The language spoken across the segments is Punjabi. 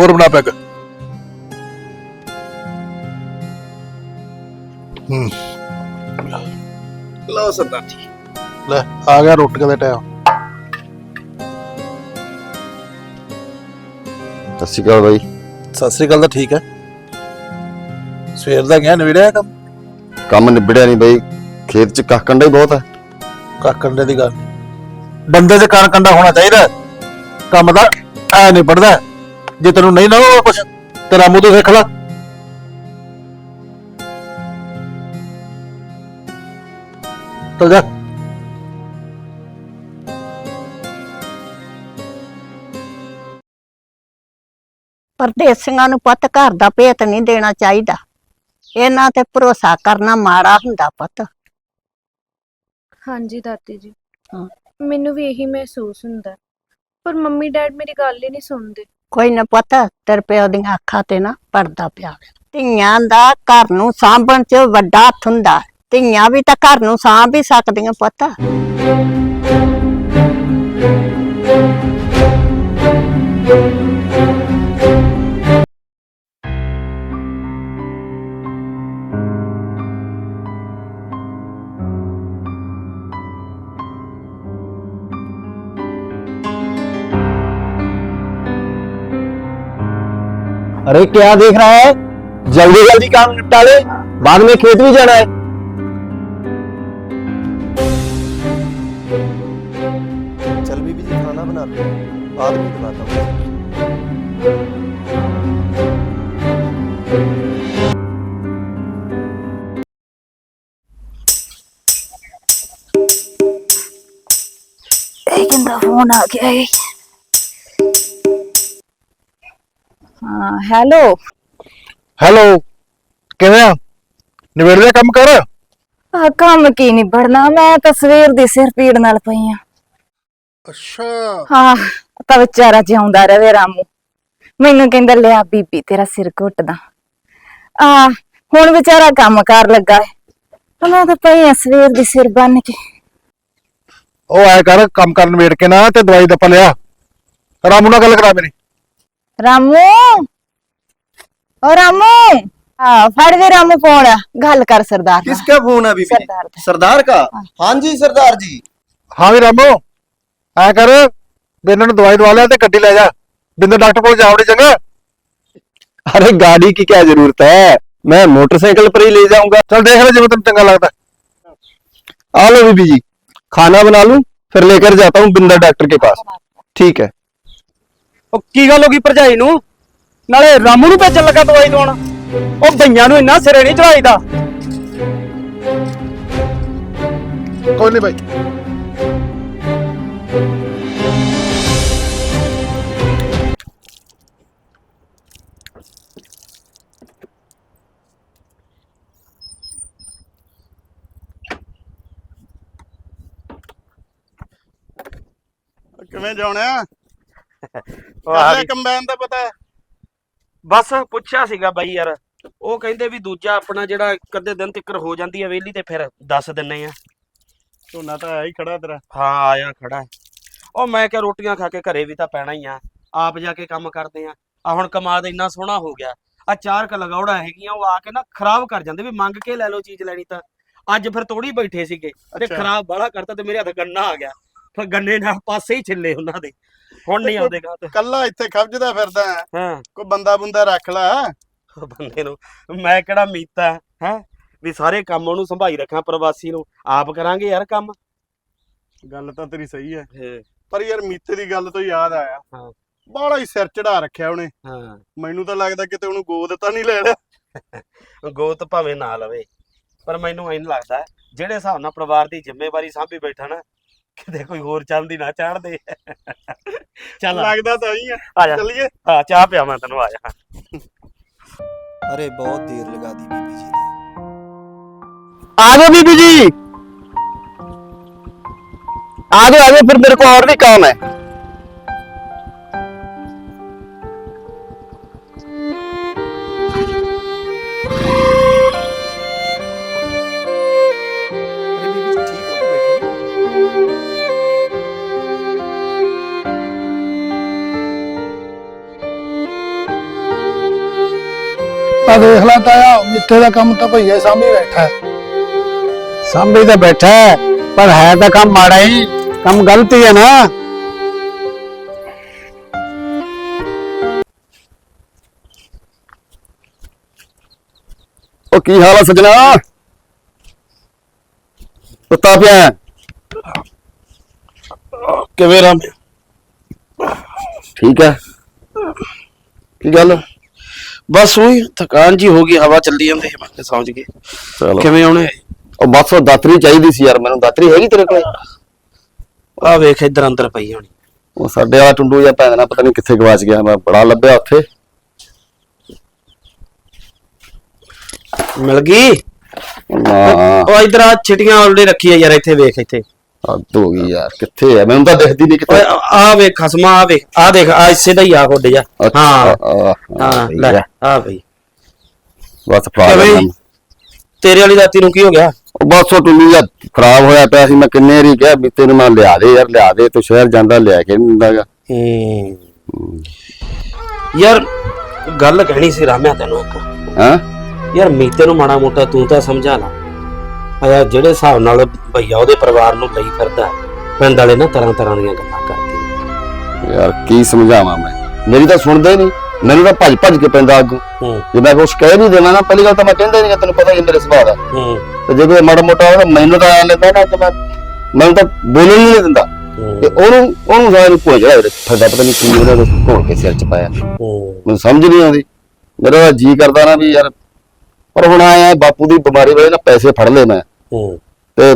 ਹੋਰ ਬਣਾ ਪੈਗ ਹੂੰ। ਲਓ ਸਰਦਾਰ ਜੀ। ਲੈ ਆ ਗਿਆ ਰੋਟੀਆਂ ਦਾ ਟਾਈਮ। ਸਤਿ ਸ਼੍ਰੀ ਅਕਾਲ ਬਾਈ। ਸਤਿ ਸ੍ਰੀ ਅਕਾਲ ਤਾਂ ਠੀਕ ਹੈ। ਸਵੇਰ ਦਾ ਗਿਆ ਨਵੇੜਿਆ ਕੰਮ? ਕੰਮ ਨਿਬੜਿਆ ਨਹੀਂ ਬਾਈ। ਖੇਤ ਚ ਕੱਖ ਕੰਡਾ ਹੀ ਬਹੁਤ ਹੈ। ਕਾਕੰਡੇ ਦੀ ਗੱਲ ਬੰਦੇ ਦੇ ਕਾਨ ਕੰਡਾ ਹੋਣਾ ਚਾਹੀਦਾ। ਕੰਮ ਦਾ ਐ ਨਹੀਂ ਪੜਦਾ ਜੇ ਤੈਨੂੰ ਨਹੀਂ ਨਾ ਕੁਛ ਤੇਰਾ ਮੂੰਹ ਤੋਂ ਸਿੱਖ ਲੈ। ਚਲ ਜਾ। ਪਰਦੇਸੀਆਂ ਨੂੰ ਪੁੱਤ ਘਰ ਦਾ ਭੇਤ ਨਹੀਂ ਦੇਣਾ ਚਾਹੀਦਾ। ਇਹਨਾਂ ਤੇ ਭਰੋਸਾ ਕਰਨਾ ਮਾੜਾ ਹੁੰਦਾ ਪੁੱਤ। ਹਾਂਜੀ ਦਾਦੀ ਜੀ। ਹਾਂ। ਮੈਨੂੰ ਵੀ ਇਹੀ ਮਹਿਸੂਸ ਹੁੰਦਾ। ਪਰ ਮੰਮੀ ਡੈਡ ਮੇਰੀ ਗੱਲ ਹੀ ਨਹੀਂ ਸੁਣਦੇ। ਕੋਈ ਨਾ ਪੁੱਤ, ਤੇਰੇ ਪਿਓ ਦੀਆਂ ਅੱਖਾਂ ਤੇ ਨਾ ਪਰਦਾ ਪਿਆ ਹੋਵੇ। ਧੀਆਂ ਦਾ ਘਰ ਨੂੰ ਸਾਂਭਣ 'ਚ ਵੱਡਾ ਹੱਥ ਹੁੰਦਾ ਧੀਆਂ ਵੀ ਤਾਂ ਘਰ ਨੂੰ ਸਾਂਭ ਹੀ ਸਕਦੀਆਂ ਪੁੱਤ अरे क्या देख रहा है? जल्दी जल्दी काम निपटा ले। बाद में खेत भी जाना है। चल भी भी खाना बना ले। बाद में बनाता हूँ। लेकिन फ़ोन आ गया है। ਹਾਂ ਹੈਲੋ। ਹੈਲੋ ਕਿਵੇਂ ਆ? ਨਵੇੜ ਲਿਆ ਕੰਮ ਕਰ? ਆ ਕੰਮ ਕੀ ਨਹੀਂ ਬੜਨਾ ਮੈਂ ਤਾਂ ਸਵੇਰ ਦੀ ਸਿਰ ਪੀੜ ਨਾਲ ਪਈ ਆ। ਅੱਛਾ। ਹਾਂ ਤਾਂ ਵਿਚਾਰਾ ਜਿਉਂਦਾ ਰਵੇ ਰਾਮੂ। ਮੈਨੂੰ ਕਹਿੰਦਾ ਲਿਆ ਬੀਬੀ ਤੇਰਾ ਸਿਰ ਘੁੱਟਦਾ। ਆ ਹੁਣ ਵਿਚਾਰਾ ਕੰਮ ਕਰ ਲੱਗਾ ਹੈ ਤਾਂ ਮੈਂ ਤਾਂ ਪਈ ਆ ਸਵੇਰ ਦੀ ਸਿਰ ਬੰਨ ਕੇ। ਉਹ ਆਇਆ ਕਰ ਕੰਮ ਕਰਨ ਵੇੜ ਕੇ ਨਾ ਤੇ ਦਵਾਈ ਦੱਪਾ ਲਿਆ। ਰਾਮੂ ਨਾਲ ਗੱਲ ਕਰਾ ਮੇਰੀ। ਰਾਮੂ ਓ ਰਾਮੂ ਆ ਫੜ ਦੇ ਰਾਮੂ ਫੋਨ ਗੱਲ ਕਰ ਸਰਦਾਰ ਨਾਲ किसका फोन है बीबी जी? सरदार का। सरदार का हाँ जी सरदार जी ਹਾਂ ਵੀ ਰਾਮੂ ਐ ਕਰ ਵੀ ਇਹਨਾਂ ਨੂੰ ਦਵਾਈ ਦਵਾ ਲਿਆ ਤੇ ਗੱਡੀ ਲੈ ਜਾ ਬਿੰਦਰ ਡਾਕਟਰ ਕੋਲ ਜਾਵੜੀ ਚੰਗਾ अरे गाड़ी की क्या जरूरत है मैं मोटरसाइकिल पर ही ले जाऊंगा ਚਲ ਦੇਖ ਲੈ ਜਿਵੇਂ ਤੈਨੂੰ ਚੰਗਾ ਲੱਗਦਾ आ लो बीबी जी खाना बना लूं फिर लेकर जाता हूँ बिंदर डॉक्टर के पास ठीक है ਉਹ ਕੀ ਗੱਲ ਹੋ ਗਈ ਭਰਜਾਈ ਨੂੰ? ਨਾਲੇ ਰਾਮੂ ਨੂੰ ਭੇਜਣ ਲੱਗਾ ਦਵਾਈ ਦਵਾਉਣ ਉਹ ਭਈਆਂ ਨੂੰ ਇੰਨਾ ਸਿਰੇ ਨਹੀਂ ਚੜਾਈਦਾ। ਕੋਈ ਨਹੀਂ ਬਾਈ। ਕਿਵੇਂ ਜਾਣਿਆ? ਉਹ ਆ ਵੀ- ਕੰਬਾਈਨ ਦਾ ਪਤਾ? ਬਸ ਪੁੱਛਿਆ ਸੀਗਾ ਬਾਈ ਯਾਰ ਉਹ ਕਹਿੰਦੇ ਵੀ ਦੂਜਾ ਆਪਣਾ ਜਿਹੜਾ ਕਦੇ ਦਿਨ ਤਿੱਕਰ ਹੋ ਜਾਂਦੀ ਹੈ ਵੇਲੀ ਤੇ ਫਿਰ ਦੱਸ ਦਿੰਨੇ ਆ ਝੋਨਾ ਤਾਂ ਆਇਆ ਹੀ ਖੜਾ ਤੇਰਾ। ਹਾਂ ਆਇਆ ਖੜਾ। ਹੈ। ਉਹ ਮੈਂ ਕਿਹਾ ਰੋਟੀਆਂ ਖਾ ਕੇ ਘਰੇ ਵੀ ਤਾਂ ਪੈਣਾ ਹੀ ਆ ਆਪ ਜਾ ਕੇ ਕੰਮ ਕਰਦੇ ਆ। ਆ ਹੁਣ ਕਮਾਦ ਇੰਨਾ ਸੋਹਣਾ ਹੋ ਗਿਆ ਆ ਚਾਰ ਕ ਲਗੌੜਾ ਹੈਗੀਆਂ ਉਹ ਆ ਕੇ ਨਾ ਖਰਾਬ ਕਰ ਜਾਂਦੇ ਵੀ ਮੰਗ ਕੇ ਲੈ ਲਓ ਚੀਜ਼ ਲੈਣੀ ਤਾਂ। ਅੱਜ ਫਿਰ ਤੋੜੀ ਬੈਠੇ ਸੀਗੇ ਤੇ ਅੱਛਾ। ਖਰਾਬ ਬਾਹਲਾ ਕਰਤਾ ਤੇ ਮੇਰੇ ਹੱਥ ਗੰਨਾ ਆ ਗਿਆ। ਫਿਰ ਗੰਨੇ ਨਾਲ ਪਾਸੇ ਹੀ ਛਿੱਲੇ ਉਹਨਾਂ ਦੇ। ਹੁਣ ਨਹੀਂ ਆਉਂਦੇ ਗਾ ਤੇ। ਕੱਲਾ ਇੱਥੇ ਖਪਜਦਾ ਫਿਰਦਾ ਹੈ। ਕੋਈ ਬੰਦਾ ਬੁੰਦਾ ਰੱਖ ਲੈ। ਬੰਦੇ ਨੂੰ ਮੈਂ ਕਿਹੜਾ ਮੀਤਾ ਹੈ? ਵੀ ਸਾਰੇ ਕੰਮ ਉਹਨੂੰ ਸੰਭਾਈ ਰੱਖਾਂ ਪ੍ਰਵਾਸੀ ਨੂੰ। ਆਪ ਕਰਾਂਗੇ ਯਾਰ ਕੰਮ। ਗੱਲ ਤਾਂ ਤੇਰੀ ਸਹੀ ਹੈ। ਪਰ ਯਾਰ ਮੀਤੇ ਦੀ ਗੱਲ ਤੋਂ ਯਾਦ ਆਇਆ। ਹਾਂ। ਬਾਹਲਾ ਹੀ ਸਿਰ ਚੜਾ ਰੱਖਿਆ ਉਹਨੇ। ਹਾਂ। ਮੈਨੂੰ ਤਾਂ ਲੱਗਦਾ ਕਿਤੇ ਉਹਨੂੰ ਗੋਦ ਤਾਂ ਨਹੀਂ ਲੈ ਲਿਆ ਗੋਤ ਭਾਵੇਂ ਨਾ ਲਵੇ। ਪਰ ਮੈਨੂੰ ਐਂ ਲੱਗਦਾ ਜਿਹੜੇ ਹਿਸਾਬ ਨਾਲ ਪਰਿਵਾਰ ਦੀ ਜ਼ਿੰਮੇਵਾਰੀ ਸਾਂਭੀ ਬੈਠਾ ਨਾ ਕਿਤੇ ਕੋਈ ਹੋਰ ਚੱਲਦੀ ਨਾ ਚਾੜਦੇ ਚੱਲ ਲੱਗਦਾ ਤਾਂ ਹੀ ਆ। ਆ ਚੱਲੀਏ। ਹਾਂ ਚਾਹ ਪਿਆ ਮੈਂ ਤੈਨੂੰ ਆ ਜਾ। ਅਰੇ ਬਹੁਤ ਦੇਰ ਲਗਾ ਦੀ ਬੀਬੀ ਜੀ ਨੇ। ਆ ਜਾਓ ਬੀਬੀ ਜੀ। ਆ ਜਾਓ ਆ ਜਾਓ ਫਿਰ ਮੇਰੇ ਕੋਲ ਹੋਰ ਵੀ ਕੰਮ ਹੈ? ਆ ਦੇਖ ਲੈ ਤਾਇਆ ਮਿੱਥੇ ਦਾ ਕੰਮ ਤਾਂ ਭਈਆ ਸਾਹਮਣੇ ਬੈਠਾ ਹੈ। ਸਾਹਮਣੇ ਤਾਂ ਬੈਠਾ ਹੈ ਪਰ ਹੈ ਤਾਂ ਕੰਮ ਮਾੜਾ ਹੀ ਕੰਮ ਗਲਤੀ ਹੈ ਨਾ। ਉਹ ਕੀ ਹਾਲ ਆ ਸਜਣਾ? ਕੁੱਤਾ ਪਿਆ ਹੈ? ਕਿਵੇਂ ਰਾਮ? ਠੀਕ ਹੈ। ਕੀ ਗੱਲ? ਬਸ ਉਹੀ ਥਕਾਨ ਜੀ ਹੋ ਗਈ ਹਵਾ ਚੱਲੀ ਜਾਂਦੀ ਹੈ ਮੈਂ ਸਮਝ ਗਏ। ਚਲੋ। ਕਿਵੇਂ ਆਉਣੇ? ਉਹ ਬਸ ਉਹ ਦਾਤਰੀ ਚਾਹੀਦੀ ਸੀ ਯਾਰ ਮੈਨੂੰ ਦਾਤਰੀ ਹੈਗੀ ਤੇਰੇ ਕੋਲ? ਆ ਵੇਖ ਇੱਧਰ ਅੰਦਰ ਪਈ ਹੋਣੀ। ਉਹ ਸਾਡੇ ਵਾਲਾ ਟੁੰਡੂ ਜਾਂ ਭੈਣ ਪਤਾ ਨਹੀਂ ਕਿੱਥੇ ਗਵਾਚ ਗਿਆ ਮੈਂ ਬੜਾ ਲੱਭਿਆ ਉੱਥੇ। ਮਿਲ ਗਈ? ਨਾ। ਉਹ ਇੱਧਰ ਆ ਛਿਟੀਆਂ ਆਲਰੇਡੀ ਰੱਖੀ ਆ ਯਾਰ ਇੱਥੇ ਵੇਖ ਇੱਥੇ। ਹੱਦ ਹੋ ਗਈ ਯਾਰ ਕਿੱਥੇ ਹੈ ਮੈਨੂੰ ਤਾਂ ਦਿਖਦੀ ਨਹੀਂ ਕਿਤੇ। ਓਏ ਆ ਵੇਖ ਖਸਮਾ ਆ ਵੇਖ ਆ ਦੇਖ ਆ ਇਸੇ ਦਾ ਹੀ ਆ ਖੋਡੇ ਜਾ ਹਾਂ ਆ, ਹਾਂ ਠੀਕ ਲੈ ਹੈ। ਆ। ਬਈ। ਬਸ। ਤੇਰੇ ਵਾਲੀ ਦਾਤੀ ਨੂੰ ਕੀ ਹੋ ਗਿਆ? ਉਹ ਬਸ ਉਹ ਟੁੰਡੂ ਜਾਂ ਖਰਾਬ ਹੋਇਆ ਪਿਆ ਸੀ ਮੈਂ ਕਿੰਨੇ ਵਾਰੀ ਕਿਹਾ ਵੀ ਤੈਨੂੰ ਮੈਂ ਲਿਆ ਦੇ ਯਾਰ ਲਿਆ ਦੇ ਤੂੰ ਸ਼ਹਿਰ ਜਾਂਦਾ ਲਿਆ ਕੇ ਨਹੀਂ ਦਿੰਦਾਗਾ ਹੂੰ। ਯਾਰ ਗੱਲ ਕਹਿਣੀ ਸੀ ਰਾਮਿਆ ਤੈਨੂੰ ਇੱਕ। ਹਾਂ? ਯਾਰ ਮੀਤੇ ਨੂੰ ਮਾੜਾ ਮੋਟਾ ਤੂੰ ਤਾਂ ਸਮਝਾ ਲਾ। ਆਇਆ ਜਿਹੜੇ ਹਿਸਾਬ ਨਾਲ ਭਈਆ ਉਹਦੇ ਪਰਿਵਾਰ ਨੂੰ ਲਈ ਫਿਰਦਾ ਪਿੰਡ ਵਾਲੇ ਨਾ ਤਰ੍ਹਾਂ ਤਰ੍ਹਾਂ ਦੀਆਂ ਗੱਲਾਂ ਕਰਦੇ ਯਾਰ ਕੀ ਸਮਝਾਵਾਂ ਮੈਂ? ਮੇਰੀ ਤਾਂ ਸੁਣਦੇ ਨਹੀਂ ਮੈਨੂੰ ਤਾਂ ਭੱਜ ਭੱਜ ਕੇ ਪੈਂਦਾ ਅੱਗੋਂ ਜੇ ਮੈਂ ਕੁਛ ਕਹਿ ਨਹੀਂ ਦੇਵਾਂ ਨਾ ਪਹਿਲੀ ਗੱਲ ਤਾਂ ਮੈਂ ਕਹਿੰਦਾ ਨਹੀਂ ਤੈਨੂੰ ਪਤਾ ਹੀ ਮੇਰੇ ਸੁਭਾਅ ਦਾ। ਤੇ ਜੇ ਕੋਈ ਮਾੜਾ ਮੋਟਾ ਹੋਵੇ ਮੈਨੂੰ ਤਾਂ ਐ ਲੈਂਦਾ ਨਾ ਕਿ ਮੈਂ ਮੈਨੂੰ ਤਾਂ ਬੋਲਣ ਹੀ ਨਹੀਂ ਦਿੰਦਾ। ਤੇ ਉਹਨੂੰ ਉਹਨੂੰ ਨੂੰ ਭੁੱਲ ਜਿਹੜਾ ਫਰਦਾ ਪਤਾ ਨਹੀਂ ਕੀ ਉਹਨੇ ਘੋਲ ਕੇ ਸਿਰ ਚ ਪਾਇਆ। ਮੈਨੂੰ ਸਮਝ ਨਹੀਂ ਆਉਂਦੀ। ਮੇਰਾ ਜੀ ਕਰਦਾ ਨਾ ਵੀ ਯਾਰ ਪਰ ਹੁਣ ਆਇਆ ਬਾਪੂ ਦੀ ਬਿਮਾਰੀ ਵੇਲੇ ਨਾ ਪੈਸੇ ਫੜ ਲਏ ਮੈਂ। ਹੂੰ। ਤੇ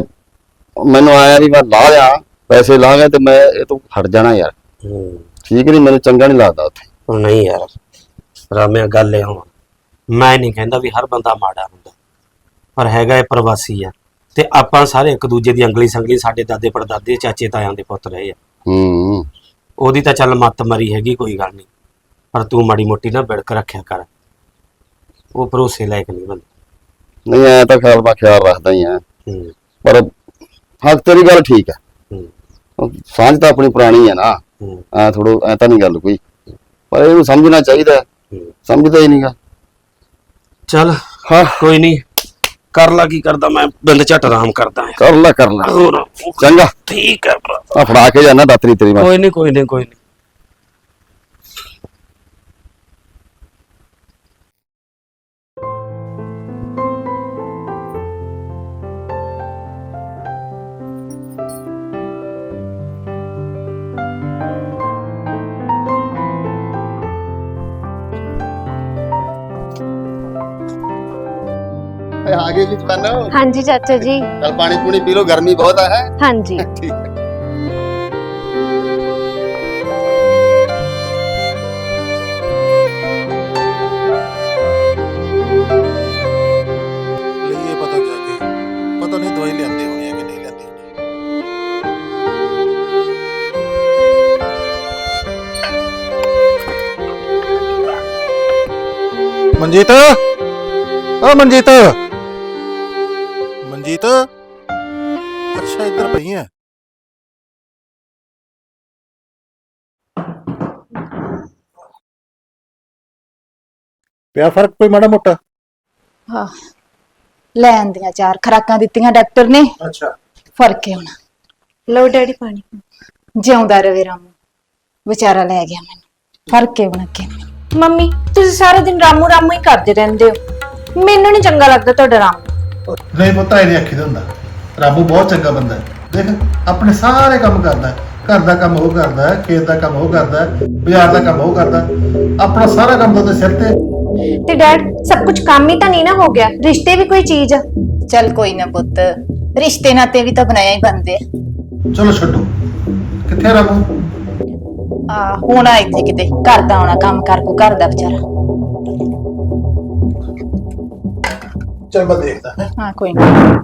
ਮੈਨੂੰ ਆਇਆ ਵੀ ਮੈਂ ਲਾ ਲਿਆ ਪੈਸੇ ਲਾ ਗਿਆ ਤੇ ਮੈਂ ਇਹ ਤੋਂ ਹਟ ਜਾਣਾ ਯਾਰ। ਹੂੰ। ਠੀਕ ਨਹੀਂ ਮੈਨੂੰ ਚੰਗਾ ਨਹੀਂ ਲੱਗਦਾ ਉੱਥੇ। ਉਹ ਨਹੀਂ ਯਾਰ ਰਾਮਿਆ ਗੱਲ ਇਹ ਹੁਣ। ਮੈਂ ਨਹੀਂ ਕਹਿੰਦਾ ਵੀ ਹਰ ਬੰਦਾ ਮਾੜਾ ਹੁੰਦਾ ਪਰ ਹੈਗਾ ਇਹ ਪ੍ਰਵਾਸੀ ਆ। ਤੇ ਆਪਾਂ ਸਾਰੇ ਇੱਕ ਦੂਜੇ ਦੀ ਅੰਗਲੀ ਸੰਗਲੀ ਸਾਡੇ ਦਾਦੇ ਪੜਦਾਦੇ ਚਾਚੇ ਤਾਇਆਂ ਦੇ ਪੁੱਤ ਰਹੇ ਆ। ਹੂੰ। ਉਹਦੀ ਤਾਂ ਚੱਲ ਮੱਤ ਮਰੀ ਹੈਗੀ ਕੋਈ ਗੱਲ ਨਹੀਂ। ਪਰ ਤੂੰ ਮਾੜੀ ਮੋਟੀ ਨਾ ਬਿੜਕ ਰੱਖਿਆ ਕਰ। ਉਹ ਭਰੋਸੇ ਲਾਇਕ ਨਹੀਂ ਬੰਦਾ। ਨਹੀਂ ਐ ਤਾਂ ਖਿਆਲ ਮੈਂ ਖਿਆਲ ਰੱਖਦਾ ਹੀ ਆ ਹੂੰ। ਪਰ ਹੱਕ ਤੇਰੀ ਗੱਲ ਠੀਕ ਹੂੰ। ਸਾਂਝ ਤਾਂ ਆਪਣੀ ਪੁਰਾਣੀ ਹੈ ਨਾ। ਹੂੰ। ਐ ਥੋੜੋ ਐ ਤਾਂ ਨਹੀਂ ਗੱਲ ਕੋਈ। ਪਰ ਇਹਨੂੰ ਸਮਝਣਾ ਚਾਹੀਦਾ। ਸਮਝਦਾ ਹੀ ਨਹੀਂਗਾ। ਚੱਲ ਹਾਂ। ਕੋਈ ਨਹੀਂ ਕਰ ਲਾ ਕੀ ਕਰਦਾ ਮੈਂ ਬਿੰਦ ਝਟ ਆਰਾਮ ਕਰਦਾ ਕਰ ਲੈ ਕਰ ਲੈ। ਹੋਰ। ਚੰਗਾ। ਠੀਕ ਹੈ ਭਰਾ। ਆ ਫੜਾ ਕੇ ਜਾਣਾ ਦਾਤਰੀ ਤੇਰੀ ਮੈਂ। ਕੋਈ ਨਹੀਂ ਕੋਈ ਨਹੀਂ ਕੋਈ ਨਹੀਂ ਬਹੁਤ ਆ ਹੈ ਹਾਂਜੀ ਠੀਕ ਹੈ ਲਈਏ ਪਤਾ ਜਾ ਕੇ ਪਤਾ ਨਹੀਂ ਦਵਾਈ ਲਿਆਂਦੀ ਹੋਣੀ ਹੈ ਕਿ ਨਹੀਂ ਲਿਆਂਦੀ ਹੋਣੀ ਮਨਜੀਤ ਓ ਮਨਜੀਤ ਮਨਜੀਤ ਅੱਛਾ ਇੱਧਰ ਪਈ ਹੈ ਪਿਆ ਫ਼ਰਕ ਕੋਈ ਮਾੜਾ ਮੋਟਾ? ਹਾਂ ਲੈਣ ਦੀਆਂ ਚਾਰ ਖਰਾਕਾਂ ਦਿੱਤੀਆਂ ਡਾਕਟਰ ਨੇ। ਅੱਛਾ। ਫ਼ਰਕ ਹੈ ਹੁਣ। ਲਓ ਡੈਡੀ ਪਾਣੀ। ਜਿਉਂਦਾ ਰਵੇ ਰਾਮੂ। ਵਿਚਾਰਾ ਲੈ ਗਿਆ ਮੈਨੂੰ। ਫ਼ਰਕ ਹੈ ਹੁਣ ਅੱਗੇ। ਮੰਮੀ ਤੁਸੀਂ ਸਾਰਾ ਦਿਨ ਰਾਮੂ ਰਾਮੂ ਹੀ ਕਰਦੇ ਰਹਿੰਦੇ ਹੋ। ਮੈਨੂੰ ਨਹੀਂ ਚੰਗਾ ਲੱਗਦਾ ਤੁਹਾਡਾ ਰਾਮ। ਨਹੀਂ ਪੁੱਤਾ ਇਹ ਨਹੀਂ ਅੱਖੀ ਦਾ ਹੁੰਦਾ। ਰਾਮੂ ਬਹੁਤ ਚੰਗਾ ਬੰਦਾ ਹੈ। ਦੇਖ ਆਪਣੇ ਸਾਰੇ ਕੰਮ ਕਰਦਾ ਹੈ। ਘਰ ਦਾ ਕੰਮ ਉਹ ਕਰਦਾ ਹੈ ਖੇਤ ਦਾ ਕੰਮ ਉਹ ਕਰਦਾ ਹੈ ਬਾਜ਼ਾਰ ਦਾ ਕੰਮ ਉਹ ਕਰਦਾ ਹੈ। ਆਪਣਾ ਸਾਰਾ ਕੰਮ ਤਾਂ ਉਹਦੇ ਸਿਰ ਤੇ ਤੇ ਡੈਡ ਸਭ ਕੁਝ ਕੰਮ ਹੀ ਤਾਂ ਨਹੀਂ ਨਾ ਹੋ ਗਿਆ। ਰਿਸ਼ਤੇ ਵੀ ਕੋਈ ਚੀਜ਼ ਆ। ਚੱਲ ਕੋਈ ਨਾ ਪੁੱਤ ਰਿਸ਼ਤੇ ਨਾਤੇ ਵੀ ਤਾਂ ਬਣਾਇਆ ਹੀ ਬੰਦੇ ਆ। ਚਲੋ ਛੱਡੋ। ਕਿੱਥੇ ਰਾਮੂ ਆ ਹੁਣ ਇੱਥੇ ਕਿਤੇ। ਘਰ ਦਾ ਆਉਣਾ ਕੰਮ ਕਰ ਕੋ ਘਰ ਦਾ ਵਿਚਾਰਾ। ਚਲ ਮੈਂ ਦੇਖਦਾ। ਹੈਂ। ਹਾਂ ਕੋਈ ਨਾ।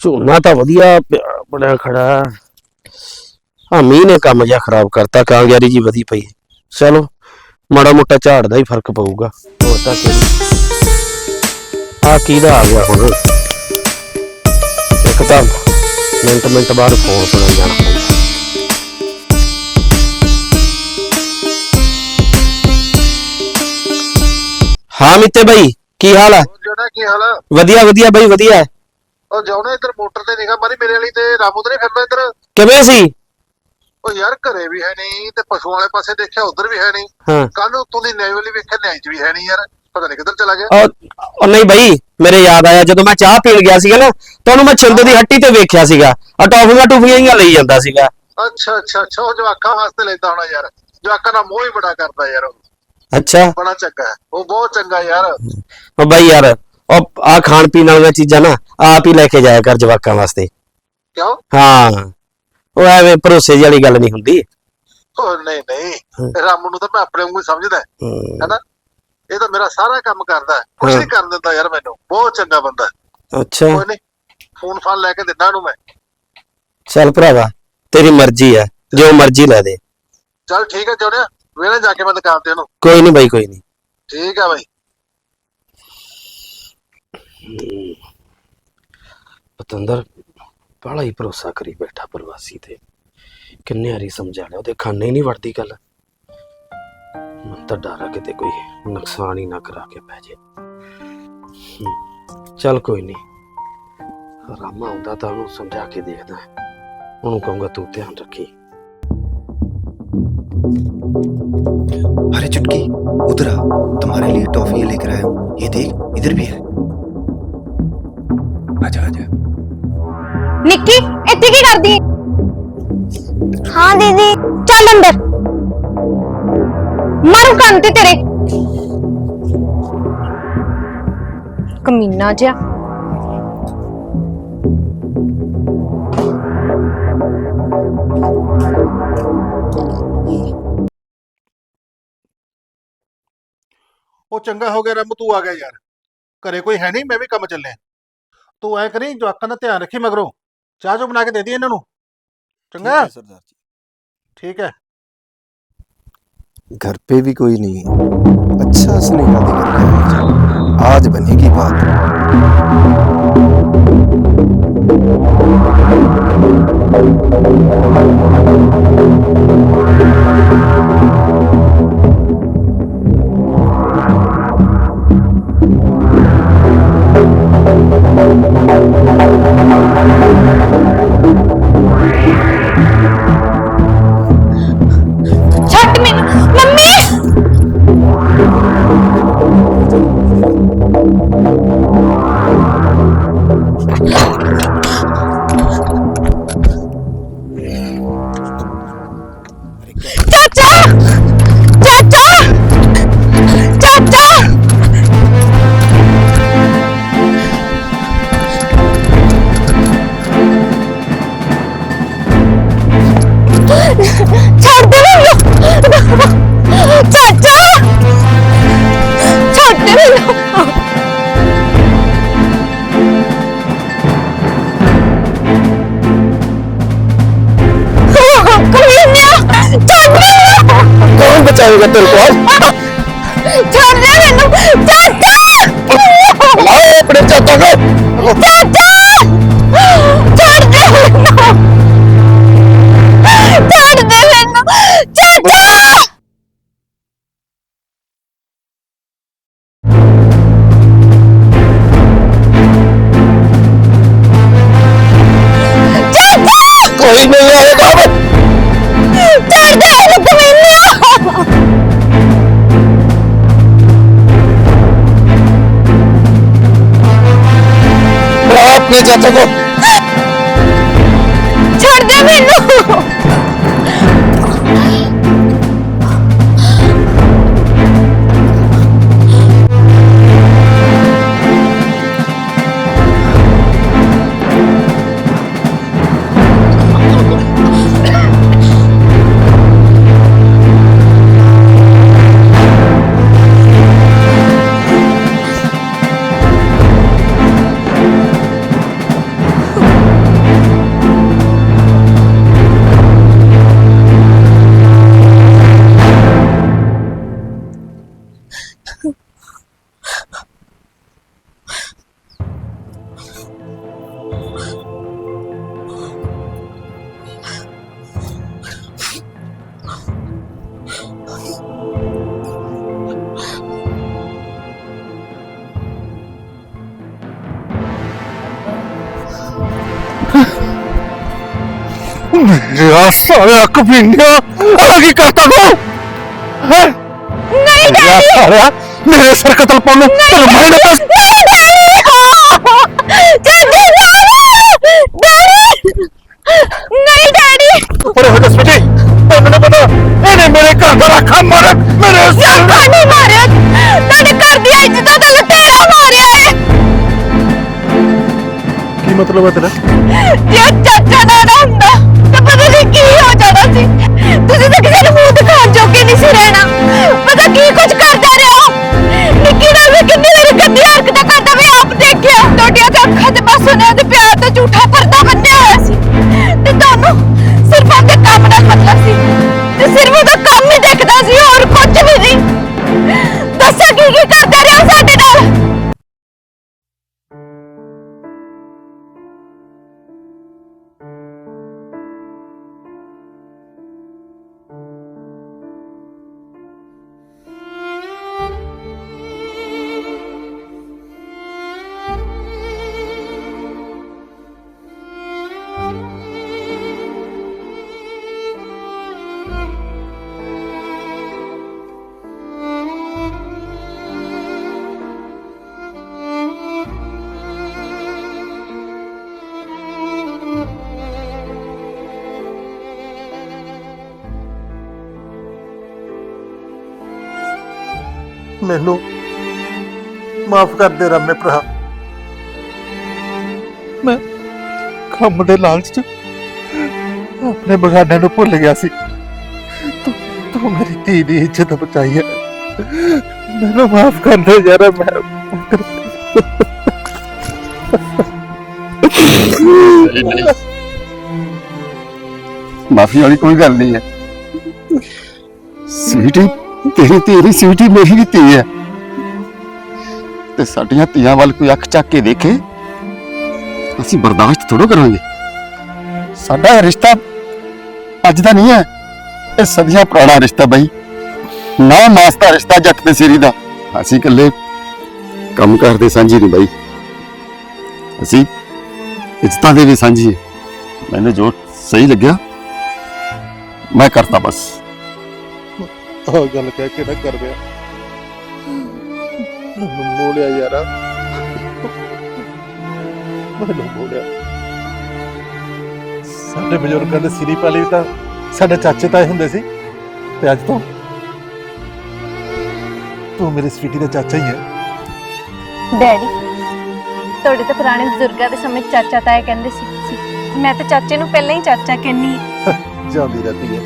ਝੋਨਾ ਤਾਂ ਵਧੀਆ ਪਿਆ- ਬਣਿਆ ਖੜਾ। ਹਾਂ ਮੀਂਹ ਨੇ ਕੰਮ ਜਿਹਾ ਖਰਾਬ ਕਰਤਾ ਕਾਂਗਿਆਰੀ ਜੀ ਵਧੀ ਪਈ। ਚਲੋ ਮਾੜਾ ਮੋਟਾ ਝਾੜ ਦਾ ਹੀ ਫ਼ਰਕ ਪਊਗਾ। ਹੋਰ ਤਾਂ ਕੀ। ਆ ਕਿਹਦਾ ਆ ਗਿਆ ਹੁਣ? ਇੱਕ ਤਾਂ ਮਿੰਟ ਮਿੰਟ ਬਾਅਦ ਫੋਨ ਸੁਣਨ ਜਾਣਾ। ਪੈਂਦਾ ਹਾਂ ਮਿੱਤੇ ਬਾਈ ਕੀ ਹਾਲ ਆ? ਜਿਹੜਾ ਕੀ ਹਾਲ ਆ? ਵਧੀਆ ਵਧੀਆ ਬਾਈ ਵਧੀਆ। ਉਹ ਜਾਉਣਾ ਇੱਧਰ ਮੋਟਰ ਤੇ ਨਿਗਾ ਮਾਰੀ ਮੇਰੇ ਵਾਲੀ ਤੇ ਰਾਮੂ ਤੇ ਨਹੀਂ ਫਿਰਦਾ ਇੱਧਰ। ਕਿਵੇਂ ਸੀ? ਉਹ ਯਾਰ ਘਰੇ ਵੀ ਹੈ ਨਹੀਂ ਤੇ ਪਸ਼ੂਆਂ ਵਾਲੇ ਪਾਸੇ ਦੇਖਿਆ ਉਧਰ ਵੀ ਹੈ ਨਹੀਂ। ਹਾਂ। ਕੱਲ ਉੱਤੋਂ ਦੀ ਨਿਆਈ ਵਾਲੀ ਵੇਖਿਆ ਚ ਵੀ ਹੈ ਨਹੀਂ ਯਾਰ। ਪਤਾ ਨਹੀਂ ਕਿੱਧਰ ਚਲਾ ਗਿਆ। ਉਹ ਨਹੀਂ ਬਾਈ ਮੇਰੇ ਯਾਦ ਆਇਆ ਜਦੋਂ ਮੈਂ ਚਾਹ ਪੀਣ ਗਿਆ ਸੀਗਾ ਨਾ ਤੁਹਾਨੂੰ ਮੈਂ ਛਿੰਦ ਦੀ ਹੱਟੀ ਤੇ ਵੇਖਿਆ ਸੀਗਾ। ਆ ਟੌਫੀਆਂ ਟੂਫੀਆਂ ਹੀ ਲਈ ਜਾਂਦਾ ਸੀਗਾ। ਅੱਛਾ ਅੱਛਾ ਅੱਛਾ ਉਹ ਜਵਾਕਾਂ ਵਾਸਤੇ ਲੈਂਦਾ ਹੋਣਾ ਯਾਰ। ਜਵਾਕਾਂ ਦਾ ਮੋਹ ਹੀ ਬੜਾ ਕਰਦਾ ਯਾਰ ਉਹ। ਅੱਛਾ। ਬੜਾ ਚੰਗਾ ਹੈ। ਉਹ ਬਹੁਤ ਚੰਗਾ ਯਾਰ। ਉਹ ਬਾਈ ਯਾਰ ਉਹ ਆ ਖਾਣ ਪੀਣ ਵਾਲੀਆਂ ਚੀਜ਼ਾਂ ਨਾ ਆਪ ਹੀ ਲੈ ਕੇ ਜਾਇਆ ਕਰ ਜਵਾਕਾਂ ਵਾਸਤੇ। ਕਿਉਂ? ਹਾਂ। ਉਹ ਐਵੇਂ ਭਰੋਸੇ ਜਿਹੀ ਵਾਲੀ ਗੱਲ ਨਹੀਂ ਹੁੰਦੀ। ਉਹ ਨਹੀਂ ਨਹੀਂ। ਰਾਮੂ ਨੂੰ ਤਾਂ ਮੈਂ ਆਪਣੇ ਵਾਂਗੂ ਹੀ ਸਮਝਦਾ। ਹਮ, ਹੈਨਾ? ਇਹ ਤਾਂ ਮੇਰਾ ਸਾਰਾ ਕੰਮ ਕਰਦਾ ਹਾਂ। ਨਹੀਂ ਕਰਨ ਦਿੰਦਾ ਯਾਰ ਮੈਨੂੰ। ਬਹੁਤ ਚੰਗਾ ਬੰਦਾ ਹੈ। ਅੱਛਾ। ਕੋਈ ਨਹੀਂ ਫੋਨ ਫਾਨ ਲੈ ਕੇ ਦਿੰਦਾ ਉਹਨੂੰ ਮੈਂ। ਚੱਲ ਭਰਾਵਾ ਤੇਰੀ ਮਰਜ਼ੀ ਆ ਜੋ ਮਰਜ਼ੀ ਲੈ ਦੇ। ਚੱਲ ਠੀਕ ਹੈ ਜੋੜਿਆ ਵੇਲੇ ਜਾ ਕੇ ਮੈਂ ਦੁਕਾਨ ਤੇ ਉਹਨੂੰ। ਕੋਈ ਨਹੀਂ ਬਾਈ ਕੋਈ ਨਹੀਂ। ਠੀਕ ਹੈ ਬਾਈ। ਪਤੰਦਰ ਬੜਾ ਹੀ ਭਰੋਸਾ ਕਰੀ ਬੈਠਾ ਪ੍ਰਵਾਸੀ ਤੇ। ਕਿੰਨੇ ਵਾਰੀ ਸਮਝਾ ਲਿਆ ਉਹਦੇ ਖਾਨੇ ਹੀ ਨਹੀਂ ਵੜਦੀ ਗੱਲ। ਮਨ ਤਾਂ ਡਰ ਆ ਕਿਤੇ ਕੋਈ ਨੁਕਸਾਨ ਹੀ ਨਾ ਕਰਾ ਕੇ ਪੈ ਜੇ ਹਮ, ਚੱਲ ਕੋਈ ਨਹੀਂ ਰਾਮਾ ਆਉਂਦਾ ਤਾਂ ਉਹਨੂੰ ਸਮਝਾ ਕੇ ਦੇਖਦਾ ਉਹਨੂੰ ਕਹੂੰਗਾ ਤੂੰ ਧਿਆਨ ਰੱਖੀ अरे चुटकी उधर आ तुम्हारे लिए टॉफी लेकर आया हूँ ये देख इधर भी है आजा आजा ਨਿੱਕੀ ਇੱਥੇ ਕੀ ਕਰਦੀ ਹਾਂ ਦੀਦੀ ਚੱਲ ਅੰਦਰ ਉਹ ਕੰਨ ਤੇ ਤੇਰੇ। ਕਮੀਨਾ ਜਿਹਾ। ਉਹ ਚੰਗਾ ਹੋ ਗਿਆ ਰਮ ਤੂੰ ਆ ਗਿਆ ਯਾਰ। ਘਰੇ ਕੋਈ ਹੈ ਨਹੀਂ ਮੈਂ ਵੀ ਕੰਮ ਚੱਲਿਆ। ਤੂੰ ਐ ਕਰੀ ਜਵਾਕਾਂ ਦਾ ਧਿਆਨ ਰੱਖੀ ਮਗਰੋਂ। ਚਾਹ ਜੋ ਬਣਾ ਕੇ ਦੇ ਦੇ ਇਹਨਾਂ ਨੂੰ। ਚੰਗਾ? ਸਰਦਾਰ ਜੀ। ਠੀਕ ਹੈ। घर पे भी कोई नहीं है। अच्छा स्नेहा दिख रहा है। आज बनेगी बात। ਛੱਡ ਮੈਨੂੰ ਮੰਮੀ ਬਚਾਏਗਾ ਤੇਰੇ ਕੋਲ ਮੇਰਾ ਸਾਰਾ ਕਪਿੰਡਾ ਆ ਕੀ ਕਰਤਾ ਤੂੰ ਹੈ ਨਹੀਂ ਡੈਡੀ ਸਾਰਾ ਮੇਰੇ ਸਿਰ ਕਤਲ ਪਾਉਣ ਨੂੰ ਤੈਨੂੰ ਦਾ ਚਾਚਾ ਸਾਹਿਬ ਡੈਡੀ ਨਹੀਂ ਡੈਡੀ ਉਰੇ ਹੋ ਜਾ ਸਵੀਟੀ ਤੈਨੂੰ ਨਹੀਂ ਪਤਾ ਇਹਨੇ ਮੇਰੇ ਘਰ ਦਾ ਰਾਖਾ ਮਾਰਿਆ ਮੇਰੇ ਸਿਰ ਧੱਕਾ ਨਹੀਂ ਮਾਰਿਆ ਤੁਹਾਡੇ ਘਰ ਦੀ ਇੱਜ਼ਤ ਦਾ ਲਟੇਰਾ ਮਾਰਿਆ ਹੈ ਕੀ ਮਤਲਬ ਹੈ ਤੇਰਾ ਜੇ ਚਾਚਾ ਦਾ sirena. ਮੈਨੂੰ ਮਾਫ ਕਰ ਦੇ ਰਮੇ ਭਰਾ ਮੈਂ ਕੰਮ ਦੇ ਲਾਲਚ ਚ ਆਪਣੇ ਬਗਾਨਿਆਂ ਨੂੰ ਭੁੱਲ ਗਿਆ ਸੀ ਤੂੰ ਤੂੰ ਮੇਰੀ ਧੀ ਦੀ ਇੱਜ਼ਤ ਬਚਾਈ ਹੈ ਮੈਨੂੰ ਮਾਫ ਕਰ ਦੇ ਯਾਰ ਮੈਂ ਮਾਫੀ ਵਾਲੀ ਕੋਈ ਗੱਲ ਨਹੀਂ ਹੈ ਸਵੀਟੀ ਤੇਰੀ ਤੇਰੀ ਸਵੀਟੀ ਮੇਰੀ ਵੀ ਧੀ ਹੈ। ਤੇ ਸਾਡੀਆਂ ਧੀਆਂ ਵੱਲ ਕੋਈ ਅੱਖ ਚੱਕ ਕੇ ਦੇਖੇ, ਅਸੀਂ ਬਰਦਾਸ਼ਤ ਥੋੜੋ ਕਰਾਂਗੇ। ਸਾਡਾ ਰਿਸ਼ਤਾ ਅੱਜ ਦਾ ਨਹੀਂ ਹੈ। ਇਹ ਸਦੀਆਂ ਪੁਰਾਣਾ ਰਿਸ਼ਤਾ ਬਈ। ਨਾ ਮਾਸਤਾ ਰਿਸ਼ਤਾ ਜੱਟ ਤੇ ਸਿਰੀ ਦਾ। ਅਸੀਂ ਇਕੱਲੇ ਕੰਮ ਕਰਦੇ ਸਾਂਝੀ ਨਹੀਂ ਬਈ। ਅਸੀਂ ਇੱਜ਼ਤਾਂ ਦੇ ਵੀ ਸਾਂਝੀ ਮੈਨੂੰ ਜੋ ਸਹੀ ਲੱਗਿਆ, ਮੈਂ ਕਰਤਾ ਬਸ। ਉਹ ਗੱਲ ਕਹਿ ਕੇ ਨਾ ਕਰ ਬਿਆ ਮੈਨੂੰ ਮੋੜਿਆ ਯਾਰਾ। ਮੈਨੂੰ ਮੋੜਿਆ। ਸਾਡੇ ਬਜ਼ੁਰਗਾਂ ਦੇ ਸਿਰੀ ਪਾਲੇ ਤਾਂ ਸਾਡੇ ਚਾਚੇ ਤਾਏ ਹੁੰਦੇ ਸੀ। ਤੇ ਅੱਜ ਤੋਂ ਤੂੰ ਮੇਰੀ ਸਵੀਟੀ ਦਾ ਚਾਚਾ ਹੀ ਹੈ। ਡੈਡੀ ਤੁਹਾਡੇ ਤਾਂ ਪੁਰਾਣੇ ਬਜ਼ੁਰਗਾਂ ਦੇ ਸਮੇਂ ਚਾਚਾ ਤਾਇਆ ਕਹਿੰਦੇ ਸੀ। ਸੀ। ਮੈਂ ਤਾਂ ਚਾਚੇ ਨੂੰ ਪਹਿਲਾਂ ਹੀ ਚਾਚਾ ਕਹਿੰਨੀ ਜਾਂਦੀ ਰਹਤੀ ਹੈ।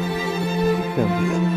ਜਾਂਦੀ ਹੈ।